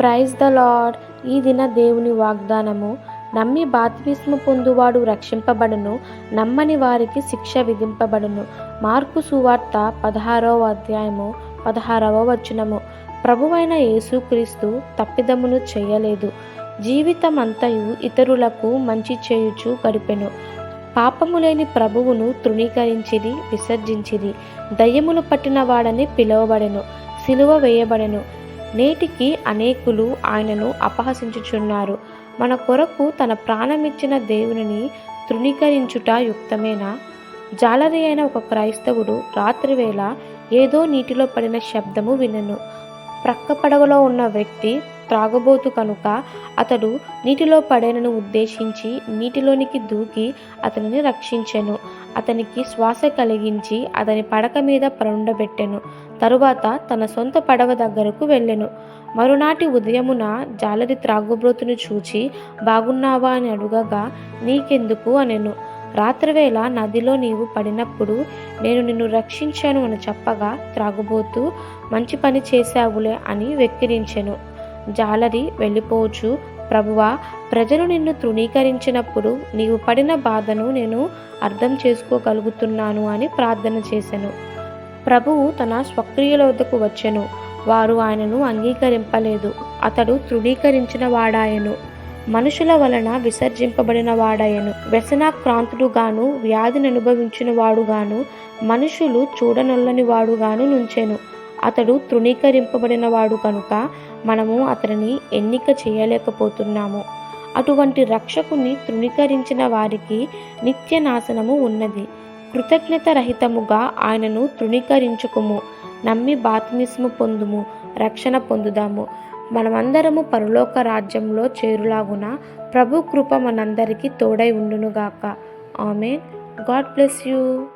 Praise the lord. ఈ దిన దేవుని వాగ్దానము నమ్మి బాత్విస్ము పొందువాడు రక్షింపబడును నమ్మని వారికి శిక్ష విధింపబడును. మార్కు సువార్త పదహారవ అధ్యాయము పదహారవ వచనము. ప్రభువైన యేసుక్రీస్తు తప్పిదమును చేయలేదు. జీవితమంతయు ఇతరులకు మంచి చేయుచు గడిపెను. పాపము లేని ప్రభువును తృణీకరించిరి విసర్జించిరి. దయ్యములు పట్టిన వాడని పిలువబడెను సిలువ వేయబడెను. నేటికి అనేకులు ఆయనను అపహసించుచున్నారు. మన కొరకు తన ప్రాణమిచ్చిన దేవునిని తృణీకరించుట యుక్తమేనా? జాలరి అయిన ఒక క్రైస్తవుడు రాత్రివేళ ఏదో నీటిలో పడిన శబ్దము వినను. ప్రక్క పడవలో ఉన్న వ్యక్తి త్రాగబోతు కనుక అతడు నీటిలో పడేనను ఉద్దేశించి నీటిలోనికి దూకి అతనిని రక్షించెను. అతనికి శ్వాస కలిగించి అతని పడక మీద పరుండబెట్టెను తరువాత తన సొంత పడవ దగ్గరకు వెళ్ళెను. మరునాటి ఉదయమున జాలరి త్రాగుబ్రోతును చూచి బాగున్నావా అని అడుగగా నీకెందుకు అనెను. రాత్రివేళ నదిలో నీవు పడినప్పుడు నేను నిన్ను రక్షించాను అని చెప్పగా త్రాగుబోతూ మంచి పని చేశావులే అని వెక్కిరించెను. జాలరి వెళ్ళిపోవచ్చు ప్రభువా ప్రజలు నిన్ను తృణీకరించినప్పుడు నీవు పడిన బాధను నేను అర్థం చేసుకోగలుగుతున్నాను అని ప్రార్థన చేశాను ప్రభువు తన స్వక్రియల వద్దకు వచ్చెను. వారు ఆయనను అంగీకరింపలేదు. అతడు తృణీకరించిన వాడాయను. మనుషుల వలన విసర్జింపబడిన వాడాయను. వ్యసనాక్రాంతుడుగాను వ్యాధిని అనుభవించిన వాడుగాను మనుషులు చూడనొల్లని వాడుగాను నుంచెను. అతడు తృణీకరింపబడిన వాడు కనుక మనము అతనిని ఎన్నిక చేయలేకపోతున్నాము. అటువంటి రక్షకుని తృణీకరించిన వారికి నిత్య నాశనము ఉన్నది. కృతజ్ఞత రహితముగా ఆయనను తృణీకరించుకుము. నమ్మి బాత్మిస్ము పొందుము రక్షణ పొందుదాము. మనమందరము పరలోక రాజ్యంలో చేరులాగున ప్రభు కృప మనందరికీ తోడై ఉండునుగాక. ఆమె గాడ్ బ్లెస్ యూ.